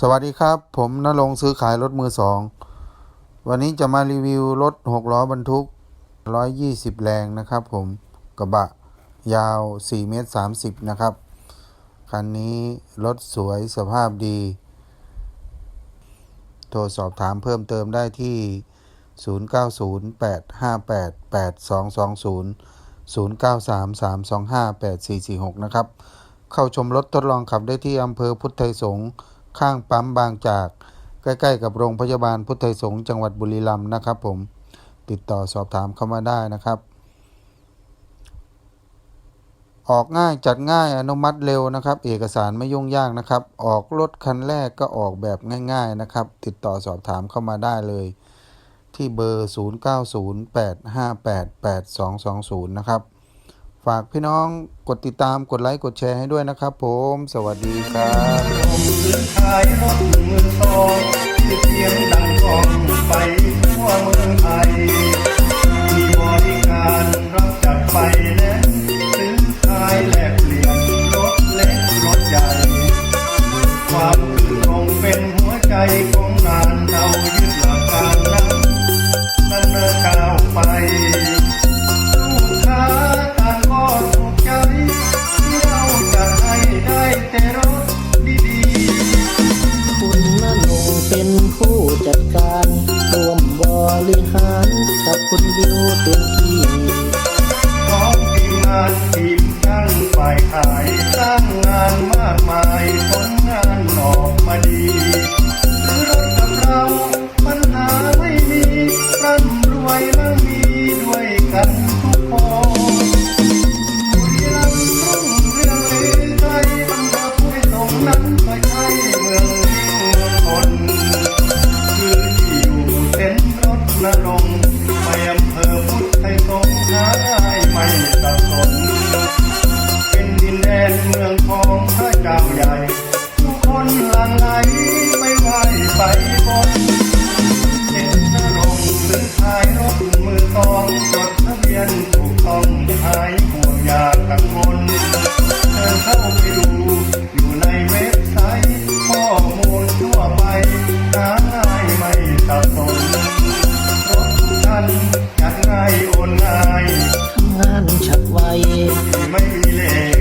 สวัสดีครับ ผมนรงซื้อขายรถมือสอง วันนี้จะมารีวิวรถหกล้อบรรทุก 120 แรงนะครับผมกระบะยาว 4 เมตร 30 นะครับ คันนี้รถสวยสภาพดี โทรสอบถามเพิ่มเติมได้ที่ 0908588220 0933258446 นะครับ เข้าชมรถทดลองขับได้ที่อำเภอพุทธไทยสงฆ์ ข้างปั๊มบางจาก ใกล้ๆ กับโรงพยาบาลพุทธไทยสงฆ์จังหวัดบุรีรัมย์นะครับ ผมติดต่อสอบถามเข้ามาได้นะครับ ออกง่ายจัดง่ายอนุมัติเร็วนะครับ เอกสารไม่ยุ่งยากนะครับ ออกรถคันแรกก็ออกแบบง่าย ๆนะครับ ติดต่อสอบถามเข้ามาได้เลย ที่เบอร์ 0908588220 นะครับ ฝากพี่น้องกดติดตามกดไลค์กดแชร์ให้ด้วยนะครับผม สวัสดีครับมือขายรถมือสองชื่อเสียงดังกองไปทั่วเมืองไทยมีบริการรับจัดไฟแนนซ์ซื้อขายแลกเปลี่ยนรถเล็กรถใหญ่ ความคือคงเป็นหัวใจ ลิหารกับคุณวิวเต็มที่พร้อมทีมงานทีมช่างฝ่ายขายสร้างงานมากมายผลงานออกมาดี ไปอำเภอพุทธไทยสงฆ์ไม่ตัด ไม่มีแน่